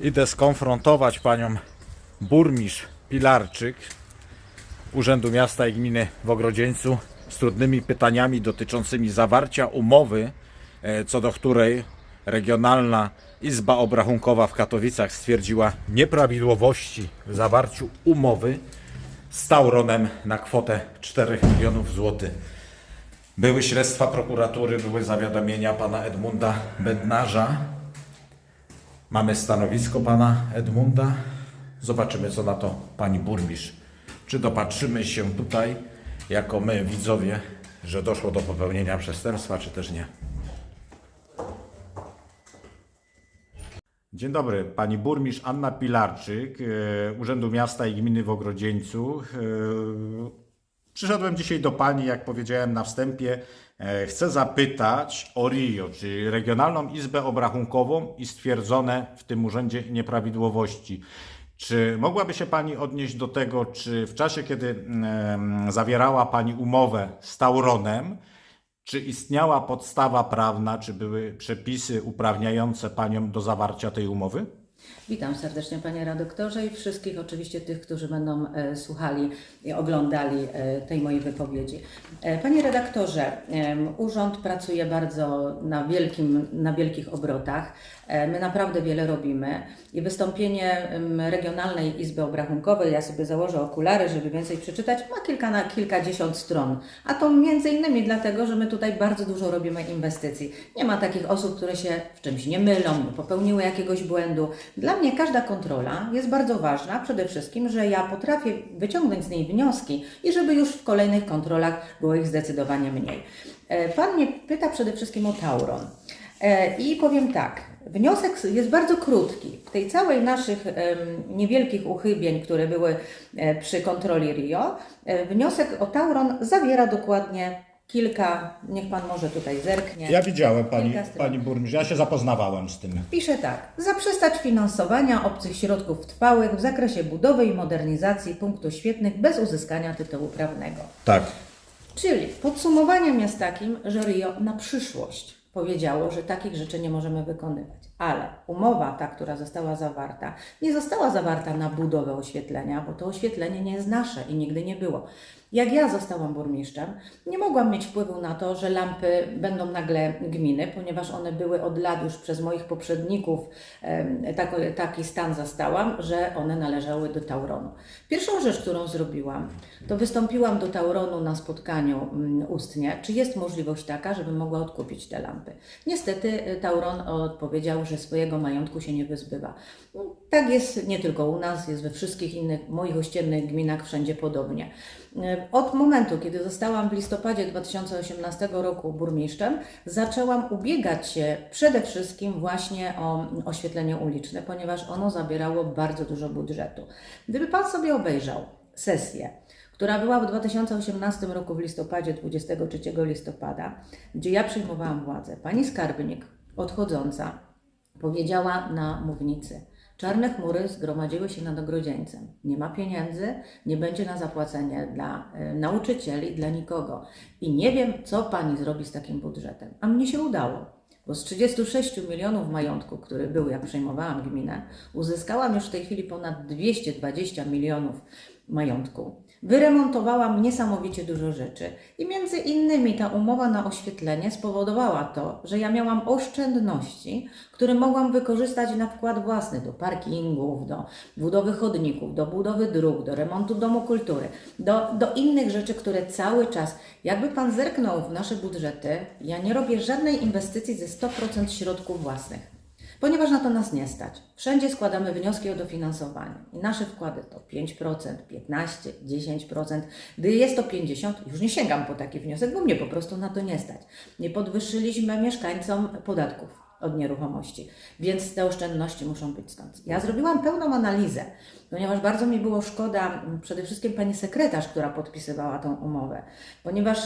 Idę skonfrontować panią burmistrz Pilarczyk Urzędu Miasta i Gminy w Ogrodzieńcu z trudnymi pytaniami dotyczącymi zawarcia umowy, e, co do której Regionalna Izba Obrachunkowa w Katowicach stwierdziła nieprawidłowości w zawarciu umowy z Tauronem na kwotę 4 milionów złotych. Były śledztwa prokuratury, były zawiadomienia pana Edmunda Bednarza. Mamy stanowisko pana Edmunda. Zobaczymy, co na to pani burmistrz. Czy dopatrzymy się tutaj, jako my, widzowie, że doszło do popełnienia przestępstwa, czy też nie. Dzień dobry, pani burmistrz Anna Pilarczyk, e, Urzędu Miasta i Gminy w Ogrodzieńcu. Przyszedłem dzisiaj do Pani, jak powiedziałem na wstępie, e, chcę zapytać o RIO, czyli Regionalną Izbę Obrachunkową i stwierdzone w tym urzędzie nieprawidłowości. Czy mogłaby się Pani odnieść do tego, czy w czasie, kiedy zawierała Pani umowę z Tauronem, czy istniała podstawa prawna, czy były przepisy uprawniające Panią do zawarcia tej umowy? Witam serdecznie Panie Redaktorze i wszystkich oczywiście tych, którzy będą e, słuchali i oglądali e, tej mojej wypowiedzi. E, Panie Redaktorze, Urząd pracuje bardzo na, wielkim, na wielkich obrotach. E, My naprawdę wiele robimy i wystąpienie Regionalnej Izby Obrachunkowej, ja sobie założę okulary, żeby więcej przeczytać, ma kilka na kilkadziesiąt stron. A to między innymi dlatego, że my tutaj bardzo dużo robimy inwestycji. Nie ma takich osób, które się w czymś nie mylą, popełniły jakiegoś błędu. Dla mnie każda kontrola jest bardzo ważna, przede wszystkim, że ja potrafię wyciągnąć z niej wnioski i żeby już w kolejnych kontrolach było ich zdecydowanie mniej. E, Pan mnie pyta przede wszystkim o Tauron. E, I powiem tak, wniosek jest bardzo krótki. W tej całej naszych niewielkich uchybień, które były e, przy kontroli RIO, e, wniosek o Tauron zawiera dokładnie kilka, niech Pan może tutaj zerknie. Ja widziałem Pani, pani burmistrz, ja się zapoznawałem z tym. Pisze tak. Zaprzestać finansowania obcych środków trwałych w zakresie budowy i modernizacji punktów świetnych bez uzyskania tytułu prawnego. Tak. Czyli podsumowaniem jest takim, że Rio na przyszłość powiedziało, że takich rzeczy nie możemy wykonywać. Ale umowa ta, która została zawarta, nie została zawarta na budowę oświetlenia, bo to oświetlenie nie jest nasze i nigdy nie było. Jak ja zostałam burmistrzem, nie mogłam mieć wpływu na to, że lampy będą nagle gminy, ponieważ one były od lat już przez moich poprzedników, taki stan zastałam, że one należały do Tauronu. Pierwszą rzecz, którą zrobiłam, to wystąpiłam do Tauronu na spotkaniu mm, ustnie, czy jest możliwość taka, żebym mogła odkupić te lampy. Niestety y, Tauron odpowiedział, że swojego majątku się nie wyzbywa. No, Tak jest nie tylko u nas, jest we wszystkich innych moich ościennych gminach, wszędzie podobnie. Y, Od momentu, kiedy zostałam w listopadzie 2018 roku burmistrzem, zaczęłam ubiegać się przede wszystkim właśnie o oświetlenie uliczne, ponieważ ono zabierało bardzo dużo budżetu. Gdyby Pan sobie obejrzał sesję, która była w 2018 roku w listopadzie, 23 listopada, gdzie ja przyjmowałam władzę, pani skarbnik odchodząca powiedziała na mównicy, Czarne chmury zgromadziły się nad ogrodzieńcem. Nie ma pieniędzy, nie będzie na zapłacenie dla e, nauczycieli, dla nikogo. I nie wiem, co pani zrobi z takim budżetem. A mnie się udało. Bo z 36 milionów majątku, który był, jak przejmowałam gminę, uzyskałam już w tej chwili ponad 220 milionów majątku. Wyremontowałam niesamowicie dużo rzeczy i między innymi ta umowa na oświetlenie spowodowała to, że ja miałam oszczędności, które mogłam wykorzystać na wkład własny do parkingów, do budowy chodników, do budowy dróg, do remontu domu kultury, do, do innych rzeczy, które cały czas, jakby Pan zerknął w nasze budżety, ja nie robię żadnej inwestycji ze 100% środków własnych. Ponieważ na to nas nie stać. Wszędzie składamy wnioski o dofinansowanie. I nasze wkłady to 5%, 15%, 10%. Gdy jest to 50%, już nie sięgam po taki wniosek, bo mnie po prostu na to nie stać. Nie podwyższyliśmy mieszkańcom podatków od nieruchomości, więc te oszczędności muszą być stąd. Ja zrobiłam pełną analizę, ponieważ bardzo mi było szkoda m, przede wszystkim pani sekretarz, która podpisywała tą umowę, ponieważ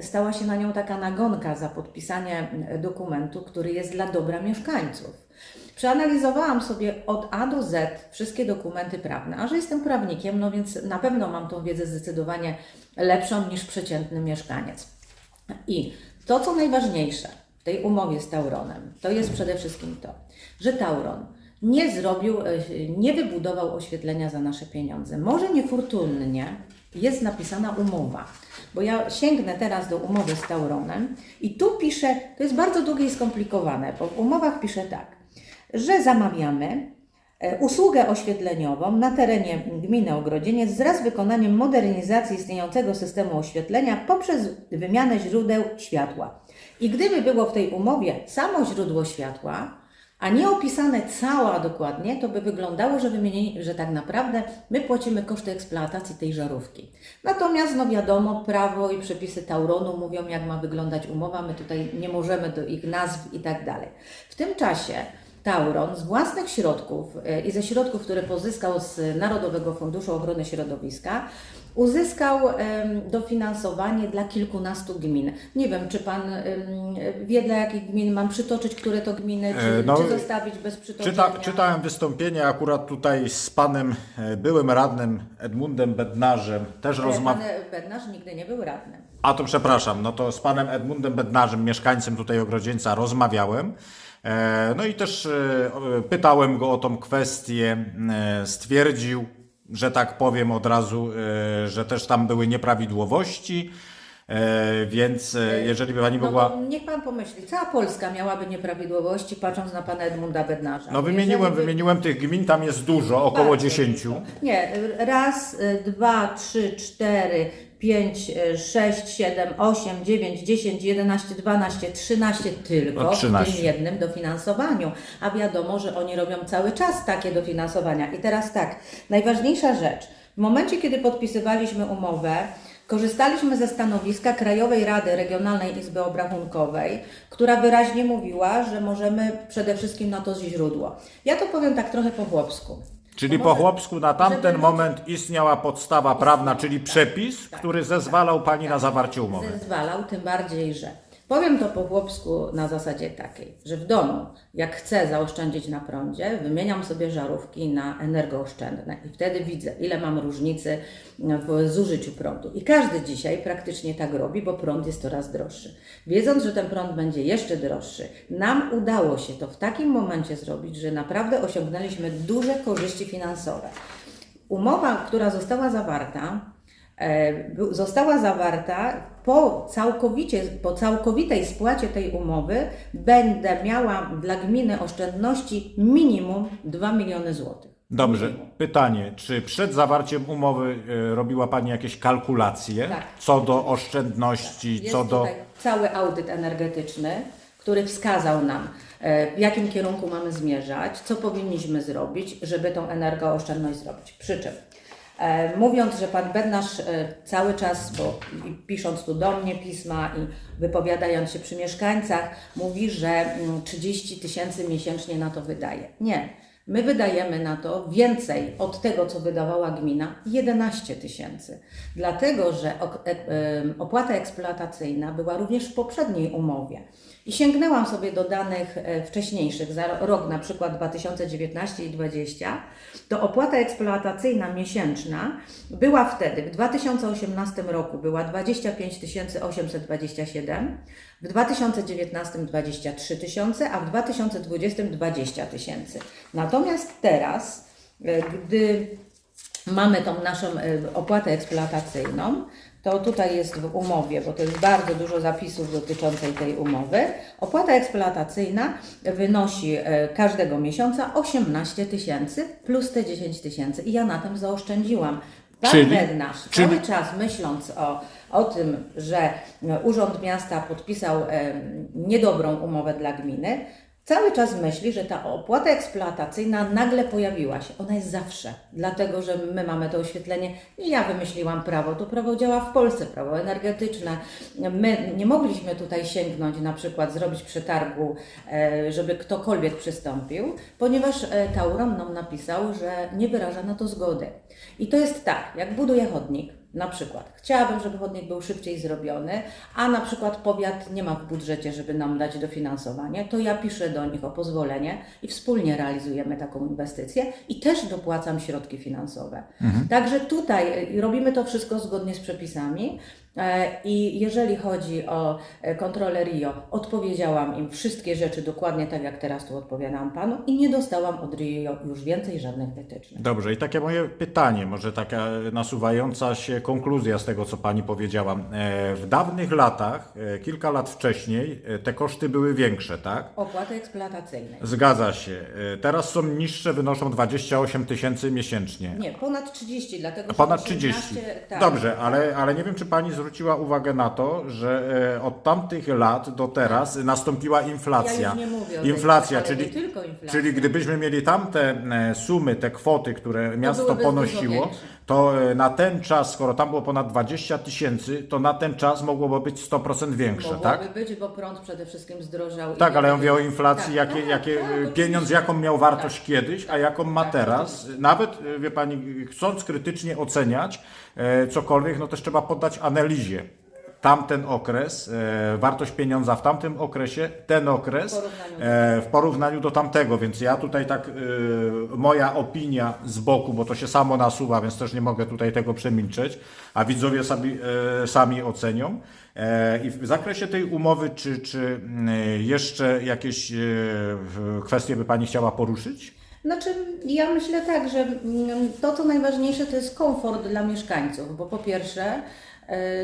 stała się na nią taka nagonka za podpisanie m, dokumentu, który jest dla dobra mieszkańców. Przeanalizowałam sobie od A do Z wszystkie dokumenty prawne, a że jestem prawnikiem, no więc na pewno mam tą wiedzę zdecydowanie lepszą niż przeciętny mieszkaniec. I to, co najważniejsze tej umowie z Tauronem, to jest przede wszystkim to, że Tauron nie zrobił, e, nie wybudował oświetlenia za nasze pieniądze. Może niefortunnie jest napisana umowa, bo ja sięgnę teraz do umowy z Tauronem i tu pisze, to jest bardzo długie i skomplikowane, bo w umowach pisze tak, że zamawiamy usługę oświetleniową na terenie gminy Ogrodzieniec wraz z wykonaniem modernizacji istniejącego systemu oświetlenia poprzez wymianę źródeł światła. I gdyby było w tej umowie samo źródło światła, a nie opisane cała dokładnie, to by wyglądało, że, że tak naprawdę my płacimy koszty eksploatacji tej żarówki. Natomiast, no wiadomo, prawo i przepisy Tauronu mówią, jak ma wyglądać umowa, my tutaj nie możemy do ich nazw i tak dalej. W tym czasie Tauron z własnych środków e, i ze środków, które pozyskał z Narodowego Funduszu Ochrony Środowiska, uzyskał dofinansowanie dla kilkunastu gmin. Nie wiem, czy Pan wie, dla jakich gmin mam przytoczyć, które to gminy, czy, E, no, czy zostawić bez przytoczenia? Czyta, czytałem wystąpienie akurat tutaj z panem e, byłym radnym Edmundem Bednarzem. Też rozmawiałem. Pan Bednarz nigdy nie był radnym. A to przepraszam, no to z panem Edmundem Bednarzem, mieszkańcem tutaj Ogrodzieńca, rozmawiałem. E, No i też pytałem go o tą kwestię. Stwierdził, że tak powiem od razu, e, że też tam były nieprawidłowości. E, Więc e, jeżeli by pani No mogła. to niech Pan pomyśli, cała Polska miałaby nieprawidłowości, patrząc na Pana Edmunda Bednarza. No wymieniłem, by- wymieniłem tych gmin, tam jest dużo, około Bardzo 10. dużo. Nie, raz, dwa, trzy, cztery, pięć, y, sześć, siedem, osiem, dziewięć, dziesięć, jedenaście, dwanaście, trzynaście tylko No, 13. w tym jednym dofinansowaniu. A wiadomo, że oni robią cały czas takie dofinansowania. I teraz tak, najważniejsza rzecz. W momencie, kiedy podpisywaliśmy umowę, Korzystaliśmy ze stanowiska Krajowej Rady Regionalnej Izby Obrachunkowej, która wyraźnie mówiła, że możemy przede wszystkim na to źródło. Ja to powiem tak trochę po chłopsku. Czyli po chłopsku na tamten moment istniała podstawa prawna, czyli przepis, który zezwalał pani na zawarcie umowy. Zezwalał, tym bardziej, że powiem to po chłopsku na zasadzie takiej, że w domu, jak chcę zaoszczędzić na prądzie, wymieniam sobie żarówki na energooszczędne i wtedy widzę, ile mam różnicy w zużyciu prądu. I każdy dzisiaj praktycznie tak robi, bo prąd jest coraz droższy. Wiedząc, że ten prąd będzie jeszcze droższy, nam udało się to w takim momencie zrobić, że naprawdę osiągnęliśmy duże korzyści finansowe. Umowa, która została zawarta, została zawarta po, całkowicie, po całkowitej spłacie tej umowy będę miała dla gminy oszczędności minimum 2 miliony złotych. Dobrze. Pytanie, czy przed zawarciem umowy e, robiła pani jakieś kalkulacje Tak. co do oszczędności, Jest co do. tutaj cały audyt energetyczny, który wskazał nam, e, w jakim kierunku mamy zmierzać, co powinniśmy zrobić, żeby tą energooszczędność zrobić. Przy czym, e, mówiąc, że pan Bednarz e, cały czas, bo pisząc tu do mnie pisma i wypowiadając się przy mieszkańcach, mówi, że mm, 30 tysięcy miesięcznie na to wydaje. Nie. My wydajemy na to więcej od tego, co wydawała gmina 11 tysięcy. Dlatego, że e- opłata eksploatacyjna była również w poprzedniej umowie. I sięgnęłam sobie do danych e, wcześniejszych, za rok na przykład 2019 i 2020, to opłata eksploatacyjna miesięczna była wtedy, w 2018 roku była 25 827, w 2019 23 tysiące, a w 2020 20 tysięcy. Natomiast teraz, e, gdy mamy tą naszą e, opłatę eksploatacyjną, to tutaj jest w umowie, bo to jest bardzo dużo zapisów dotyczącej tej umowy. Opłata eksploatacyjna wynosi e, każdego miesiąca 18 tysięcy plus te 10 tysięcy i ja na tym zaoszczędziłam. Pan Czyli- Bednarz czyli- cały czas myśląc o, o tym, że Urząd Miasta podpisał niedobrą umowę dla gminy, cały czas myśli, że ta opłata eksploatacyjna nagle pojawiła się. Ona jest zawsze, dlatego że my mamy to oświetlenie. Nie ja wymyśliłam prawo, to prawo działa w Polsce, prawo energetyczne. My nie mogliśmy tutaj sięgnąć, na przykład zrobić przetargu, e, żeby ktokolwiek przystąpił, ponieważ e, Tauron nam napisał, że nie wyraża na to zgody. I to jest tak, jak buduję chodnik, na przykład chciałabym, żeby chodnik był szybciej zrobiony, a na przykład powiat nie ma w budżecie, żeby nam dać dofinansowanie, to ja piszę do nich o pozwolenie i wspólnie realizujemy taką inwestycję i też dopłacam środki finansowe. Także tutaj y, robimy to wszystko zgodnie z przepisami. E, I jeżeli chodzi o e, kontrolę RIO, odpowiedziałam im wszystkie rzeczy dokładnie tak, jak teraz tu odpowiadam panu i nie dostałam od RIO już więcej żadnych wytycznych. Dobrze, i takie moje pytanie, może taka nasuwająca się konkluzja z tego, co pani powiedziała. E, W dawnych latach, kilka lat wcześniej, te koszty były większe, tak? Opłaty eksploatacyjne. Zgadza się. Teraz są niższe, wynoszą 28 tysięcy miesięcznie. Nie, ponad 30, dlatego że Ponad 18, 30. tak. Dobrze, ale, ale nie wiem, czy pani zwróciła uwagę na to, że e, od tamtych lat do teraz nastąpiła inflacja. Ja już nie mówię o tej inflacja, czyli, nie tylko inflacja. czyli gdybyśmy mieli tamte e, sumy, te kwoty, które miasto dużo ponosiło, większe. To e, na ten czas, skoro tam było ponad 20 tysięcy, to na ten czas mogłoby być 100% większe, Mogłoby tak? być, bo prąd przede wszystkim zdrożał. i Tak, ale ja mówię o tak, inflacji, jakie, tak, jakie tak, e, oczywiście. pieniądz, jaką miał wartość kiedyś, a jaką ma Tak, teraz. Nawet, e, wie Pani, chcąc krytycznie oceniać e, cokolwiek, no też trzeba poddać analizie. Tamten okres, e, wartość pieniądza w tamtym okresie, ten okres W porównaniu do- e, w porównaniu do tamtego, więc ja tutaj tak, e, moja opinia z boku, bo to się samo nasuwa, więc też nie mogę tutaj tego przemilczeć, a widzowie sami, e, sami ocenią. E, I w zakresie tej umowy, czy, czy mm, jeszcze jakieś e, kwestie by Pani chciała poruszyć? Znaczy, ja myślę tak, że mm, to, co najważniejsze, to jest komfort dla mieszkańców, bo po pierwsze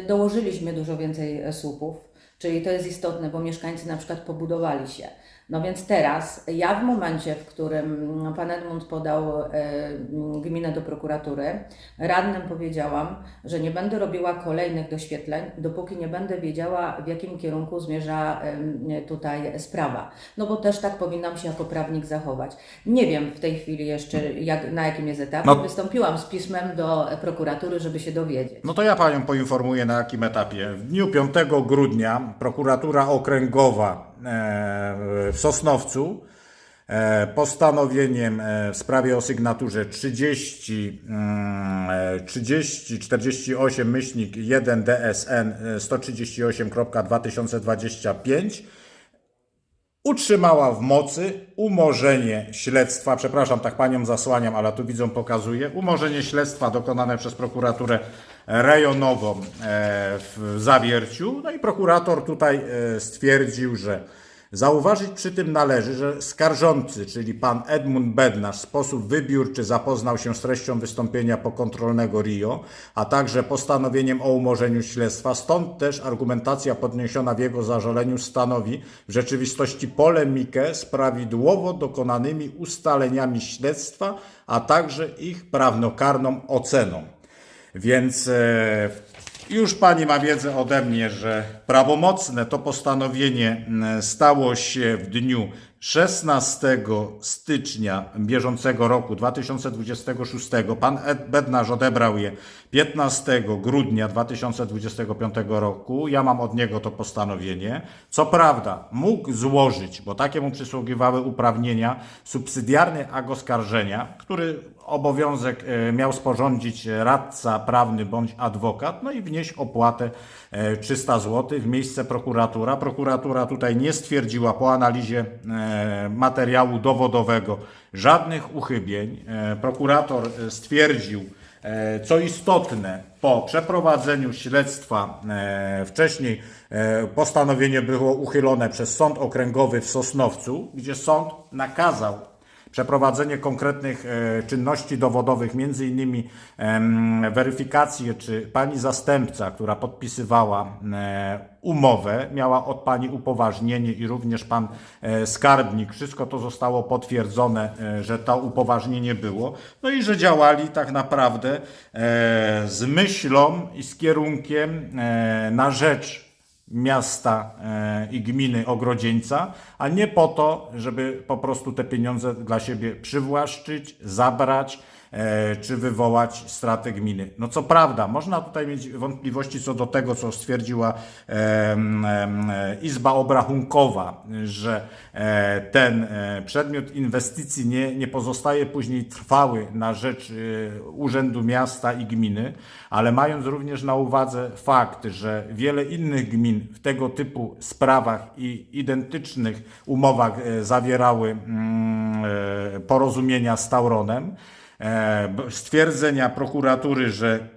dołożyliśmy dużo więcej e, słupów, czyli to jest istotne, bo mieszkańcy na przykład pobudowali się. No więc teraz, ja w momencie, w którym pan Edmund podał e, gminę do prokuratury, radnym powiedziałam, że nie będę robiła kolejnych doświetleń, dopóki nie będę wiedziała, w jakim kierunku zmierza tutaj sprawa. No bo też tak powinnam się jako prawnik zachować. Nie wiem w tej chwili jeszcze, jak, na jakim jest etapie. No. Wystąpiłam z pismem do prokuratury, żeby się dowiedzieć. No to ja Panią poinformuję na jakim etapie. W dniu 5 grudnia prokuratura okręgowa w Sosnowcu e, postanowieniem e, w sprawie o sygnaturze 30, mm, e, 30 48 myślnik 1 DSN e, 138.2025 utrzymała w mocy umorzenie śledztwa, przepraszam, tak panią zasłaniam, ale tu widzą, pokazuję, umorzenie śledztwa dokonane przez prokuraturę rejonową e, w Zawierciu. No i prokurator tutaj e, stwierdził, że Zauważyć przy tym należy, że skarżący, czyli pan Edmund Bednarz, w sposób wybiórczy zapoznał się z treścią wystąpienia pokontrolnego RIO, a także postanowieniem o umorzeniu śledztwa. Stąd też argumentacja podniesiona w jego zażaleniu stanowi w rzeczywistości polemikę z prawidłowo dokonanymi ustaleniami śledztwa, a także ich prawnokarną oceną. Więc e, już Pani ma wiedzę ode mnie, że prawomocne to postanowienie m, stało się w dniu 16 stycznia bieżącego roku 2026. Pan Ed Bednarz odebrał je 15 grudnia 2025 roku. Ja mam od niego to postanowienie. Co prawda mógł złożyć, bo takie mu przysługiwały uprawnienia, subsydiarny akt oskarżenia, który obowiązek e, miał sporządzić radca prawny bądź adwokat, no i wnieść opłatę e, 300 zł w miejsce prokuratura. Prokuratura tutaj nie stwierdziła po analizie e, materiału dowodowego żadnych uchybień. E, Prokurator e, stwierdził, e, co istotne, po przeprowadzeniu śledztwa e, wcześniej e, postanowienie było uchylone przez Sąd Okręgowy w Sosnowcu, gdzie sąd nakazał przeprowadzenie konkretnych e, czynności dowodowych, między innymi weryfikację, czy pani zastępca, która podpisywała e, umowę, miała od pani upoważnienie i również pan e, skarbnik. Wszystko to zostało potwierdzone, że to upoważnienie było. No i że działali tak naprawdę z myślą i z kierunkiem na rzecz miasta e, i gminy Ogrodzieńca, a nie po to, żeby po prostu te pieniądze dla siebie przywłaszczyć, zabrać czy wywołać stratę gminy. No co prawda, można tutaj mieć wątpliwości co do tego, co stwierdziła e, Izba Obrachunkowa, że e, ten e, przedmiot inwestycji nie, nie pozostaje później trwały na rzecz e, Urzędu Miasta i Gminy, ale mając również na uwadze fakt, że wiele innych gmin w tego typu sprawach i identycznych umowach e, zawierały mm, e, porozumienia z Tauronem, e, stwierdzenia prokuratury, że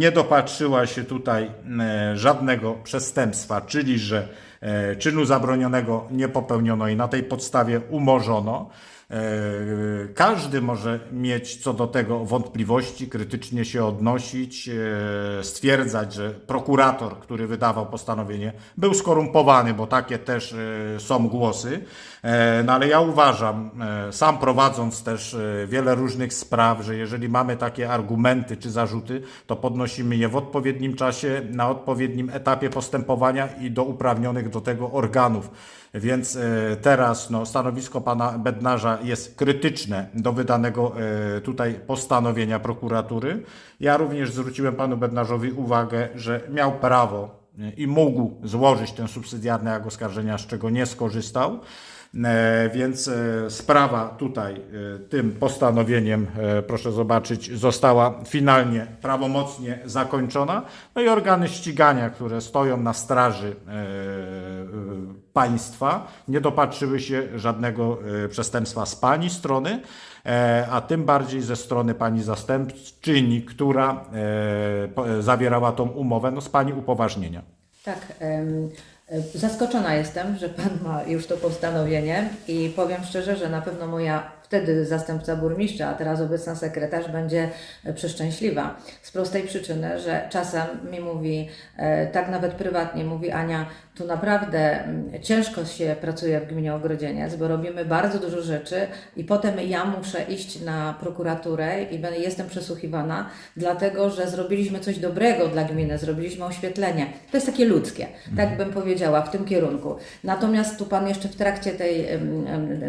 nie dopatrzyła się tutaj e, żadnego przestępstwa, czyli że e, czynu zabronionego nie popełniono i na tej podstawie umorzono. E, Każdy może mieć co do tego wątpliwości, krytycznie się odnosić, e, stwierdzać, że prokurator, który wydawał postanowienie, był skorumpowany, bo takie też e, są głosy. E, No ale ja uważam, e, sam prowadząc też e, wiele różnych spraw, że jeżeli mamy takie argumenty czy zarzuty, to podnosimy je w odpowiednim czasie, na odpowiednim etapie postępowania i do uprawnionych do tego organów. Więc teraz no, stanowisko pana Bednarza jest krytyczne do wydanego tutaj postanowienia prokuratury. Ja również zwróciłem panu Bednarzowi uwagę, że miał prawo i mógł złożyć ten subsydiarny akt oskarżenia, z czego nie skorzystał. E, Więc e, sprawa tutaj e, tym postanowieniem, proszę zobaczyć, została finalnie prawomocnie zakończona. No i organy ścigania, które stoją na straży państwa, nie dopatrzyły się żadnego przestępstwa z pani strony, a tym bardziej ze strony pani zastępczyni, która zawierała tą umowę no, z pani upoważnienia. Tak. Zaskoczona jestem, że Pan ma już to postanowienie i powiem szczerze, że na pewno moja wtedy zastępca burmistrza, a teraz obecna sekretarz będzie e, przeszczęśliwa. Z prostej przyczyny, że czasem mi mówi, e, tak nawet prywatnie mówi Ania, tu naprawdę mm, ciężko się pracuje w gminie Ogrodzieniec, bo robimy bardzo dużo rzeczy i potem ja muszę iść na prokuraturę i jestem przesłuchiwana, dlatego że zrobiliśmy coś dobrego dla gminy, zrobiliśmy oświetlenie. To jest takie ludzkie, tak bym powiedziała, w tym kierunku. Natomiast tu Pan jeszcze w trakcie tej,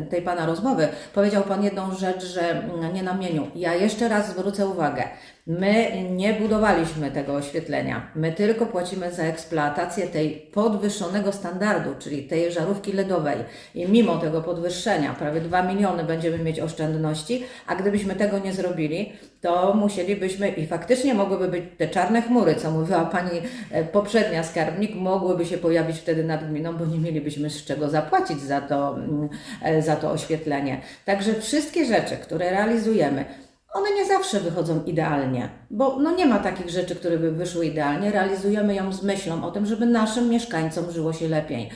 tej Pana rozmowy powiedział Pan jedną rzecz, że mm, nie na mieniu. Ja jeszcze raz zwrócę uwagę. My nie budowaliśmy tego oświetlenia. My tylko płacimy za eksploatację tej podwyższonego standardu, czyli tej żarówki LEDowej. I mimo tego podwyższenia, prawie 2 miliony będziemy mieć oszczędności, a gdybyśmy tego nie zrobili, to musielibyśmy i faktycznie mogłyby być te czarne chmury, co mówiła pani e, poprzednia skarbnik, mogłyby się pojawić wtedy nad gminą, bo nie mielibyśmy z czego zapłacić za to, mm, e, za to oświetlenie. Także wszystkie rzeczy, które realizujemy, one nie zawsze wychodzą idealnie, bo no nie ma takich rzeczy, które by wyszły idealnie. Realizujemy ją z myślą o tym, żeby naszym mieszkańcom żyło się lepiej.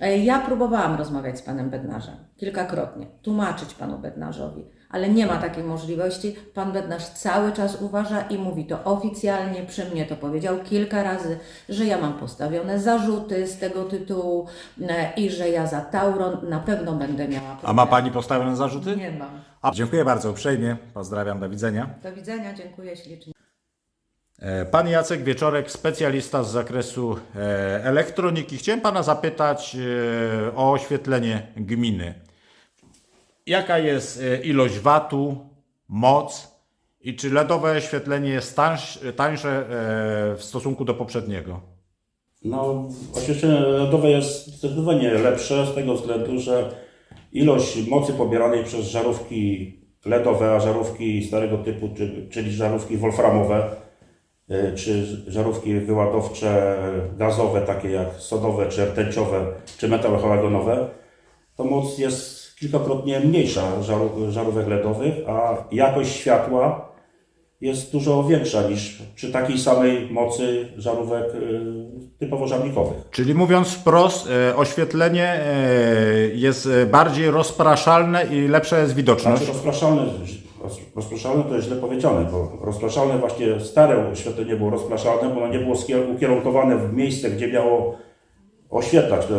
E, Ja próbowałam rozmawiać z panem Bednarzem kilkakrotnie, tłumaczyć panu Bednarzowi, ale nie ma takiej możliwości. Pan Bednarz cały czas uważa i mówi to oficjalnie, przy mnie to powiedział kilka razy, że ja mam postawione zarzuty z tego tytułu e, i że ja za Tauron na pewno będę miała A problem. ma pani postawione zarzuty? Nie mam. A, dziękuję bardzo uprzejmie. Pozdrawiam, do widzenia. Do widzenia, dziękuję ślicznie. E, Pan Jacek Wieczorek, specjalista z zakresu e, elektroniki. Chciałem pana zapytać o oświetlenie gminy. Jaka jest e, ilość watu, moc i czy LEDowe oświetlenie jest tańsz, tańsze e, w stosunku do poprzedniego? No, oświetlenie LEDowe jest zdecydowanie lepsze z tego względu, że ilość mocy pobieranej przez żarówki LEDowe, a żarówki starego typu, czy- czyli żarówki wolframowe, y, czy żarówki wyładowcze gazowe, takie jak sodowe, czy rtęciowe, czy metalohalogonowe, to moc jest kilkakrotnie mniejsza żaru- żarówek LEDowych, a jakość światła jest dużo większa niż przy takiej samej mocy żarówek y, typowo żarnikowych. Czyli mówiąc wprost, e, oświetlenie e, jest bardziej rozpraszalne i lepsza jest widoczność. Znaczy rozpraszalne, roz- rozpraszalne to jest źle powiedziane, bo rozpraszalne właśnie stare oświetlenie było rozpraszalne, bo ono nie było ukierunkowane w miejsce, gdzie miało oświetlać to,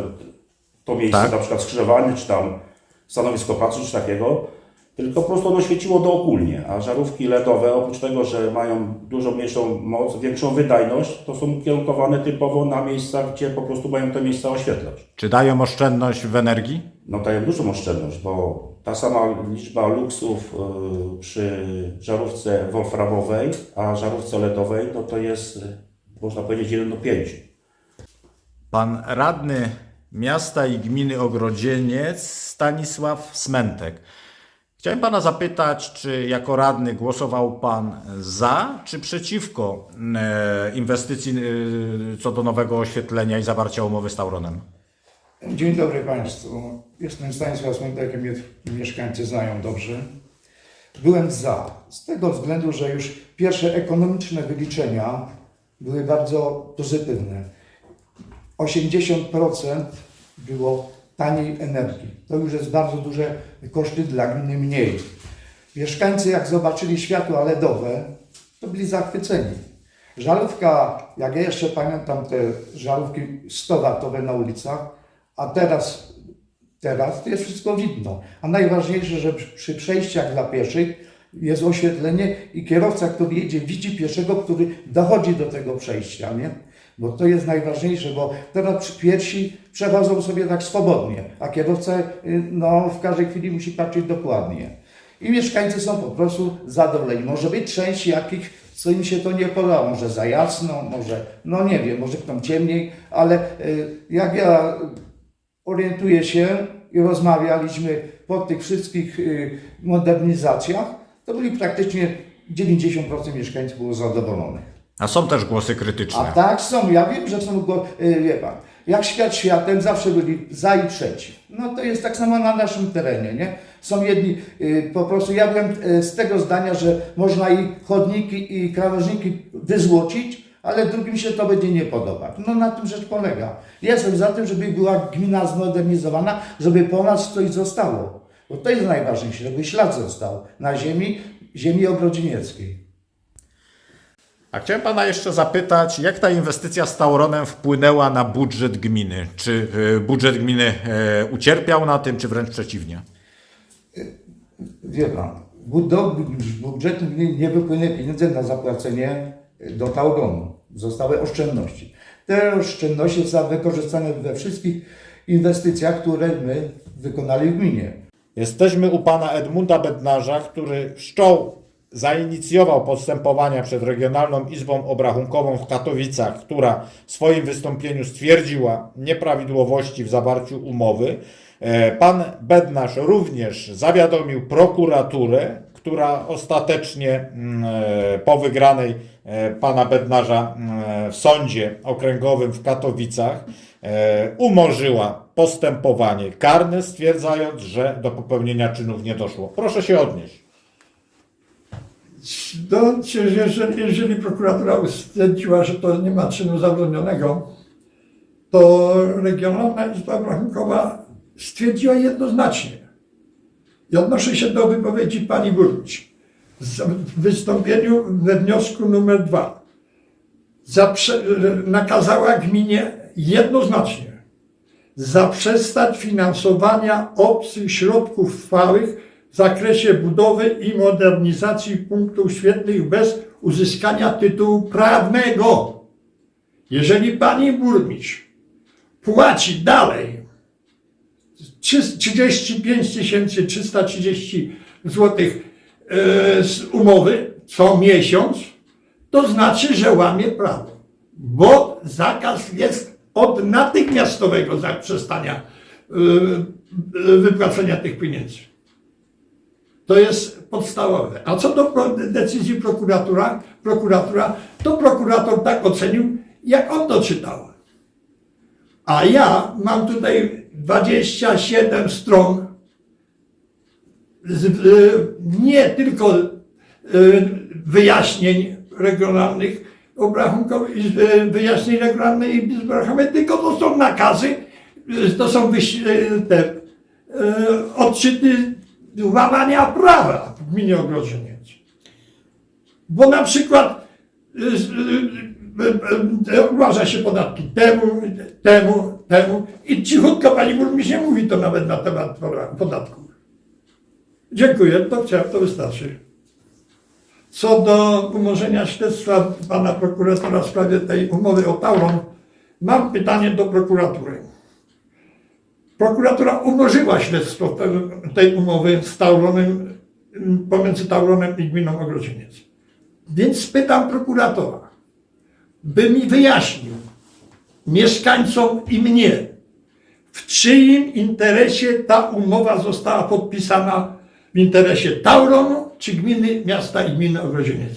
to miejsce, Tak. na przykład skrzyżowanie, czy tam stanowisko pracy, czy takiego, tylko po prostu ono świeciło dookólnie, a żarówki LEDowe, oprócz tego, że mają dużo mniejszą moc, większą wydajność, to są ukierunkowane typowo na miejsca, gdzie po prostu mają te miejsca oświetlać. Czy dają oszczędność w energii? no daje dużą oszczędność, bo ta sama liczba luksów y, przy żarówce wolframowej, a żarówce LEDowej, no to jest, y, można powiedzieć, 1 do 5. Pan radny miasta i gminy Ogrodzieniec Stanisław Smentek. Chciałem pana zapytać, czy jako radny głosował pan za, czy przeciwko e, inwestycji e, co do nowego oświetlenia i zawarcia umowy z Tauronem? Dzień dobry Państwu. Jestem Stanisław Smentek, mnie mieszkańcy znają dobrze. byłem za. Z tego względu, że już pierwsze ekonomiczne wyliczenia były bardzo pozytywne. 80% było taniej energii. To już jest bardzo duże koszty dla gminy mniej. Mieszkańcy jak zobaczyli światła LEDowe, to byli zachwyceni. Żarówka, jak ja jeszcze pamiętam te żarówki 100-watowe na ulicach, a teraz, teraz to jest wszystko widno. A najważniejsze, że przy- przejściach dla pieszych jest oświetlenie i kierowca, który jedzie, widzi pieszego, który dochodzi do tego przejścia, nie? Bo to jest najważniejsze, bo teraz piesi przechodzą sobie tak swobodnie, a kierowca y, no, w każdej chwili musi patrzeć dokładnie. I mieszkańcy są po prostu zadowoleni. Może być część jakich, co im się to nie podoba, może za jasno, może, no nie wiem, może kto ciemniej, ale y, jak ja orientuję się i rozmawialiśmy po tych wszystkich y, modernizacjach, to byli praktycznie 90% mieszkańców było zadowolonych. A są też głosy krytyczne. A tak są, ja wiem, że są, go, y, wie pan, jak świat światem, zawsze byli za i przeciw. No to jest tak samo na naszym terenie, nie? Są jedni, y, po prostu ja byłem y, z tego zdania, że można i chodniki, i krawężniki wyzłocić, ale drugim się to będzie nie podobać. No na tym rzecz polega. Jestem za tym, żeby była gmina zmodernizowana, żeby po nas coś zostało. Bo to jest najważniejsze, żeby ślad został na ziemi, ziemi ogrodzinieckiej. A chciałem pana jeszcze zapytać, jak ta inwestycja z Tauronem wpłynęła na budżet gminy? Czy y, budżet gminy e, ucierpiał na tym, czy wręcz przeciwnie? Wie pan, do budżetu nie, nie wypłynie pieniądze na zapłacenie do Tauronu. Zostały oszczędności. Te oszczędności zostały wykorzystane we wszystkich inwestycjach, które my wykonali w gminie. Jesteśmy u pana Edmunda Bednarza, który wszczął, zainicjował postępowania przed Regionalną Izbą Obrachunkową w Katowicach, która w swoim wystąpieniu stwierdziła nieprawidłowości w zawarciu umowy. E, Pan Bednarz również zawiadomił prokuraturę, która ostatecznie mm, e, po wygranej e, pana Bednarza mm, w sądzie okręgowym w Katowicach umorzyła postępowanie karne, stwierdzając, że do popełnienia czynów nie doszło. Proszę się odnieść. No, jeżeli, jeżeli prokuratura stwierdziła, że to nie ma czynu zabronionego, to Regionalna Izba Obrachunkowa stwierdziła jednoznacznie. I odnoszę się do wypowiedzi pani burmistrz w wystąpieniu we wniosku numer dwa. Zaprze- nakazała gminie jednoznacznie zaprzestać finansowania obcych środków trwałych w zakresie budowy i modernizacji punktów świetnych bez uzyskania tytułu prawnego. Jeżeli pani burmistrz płaci dalej 35 330 zł e, z umowy co miesiąc, to znaczy, że łamie prawo, bo zakaz jest od natychmiastowego zaprzestania y, y, wypłacenia tych pieniędzy. To jest podstawowe. A co do decyzji prokuratura, prokuratura, to prokurator tak ocenił, jak on to czytał. A ja mam tutaj 27 stron z, nie tylko y, wyjaśnień regionalnych obrachunkowych, y, wyjaśnień regionalnej Izby Obrachunkowej, tylko to są nakazy, y, to są te odczyty łamania prawa w gminie Ogrodzieniec. Bo na przykład y, y, y, uważa się podatki temu, temu, temu i cichutko pani burmistrz nie mówi to nawet na temat podatków. Dziękuję, to chciałem, to wystarczy. Co do umorzenia śledztwa pana prokuratora w sprawie tej umowy o Tauron, mam pytanie do prokuratury. Prokuratura umorzyła śledztwo te- tej umowy z Tauronem, pomiędzy Tauronem i gminą Ogrodzieniec. Więc pytam prokuratora, by mi wyjaśnił mieszkańcom i mnie, w czyim interesie ta umowa została podpisana w interesie Tauronu czy gminy, miasta i gminy Ogrodzieniec.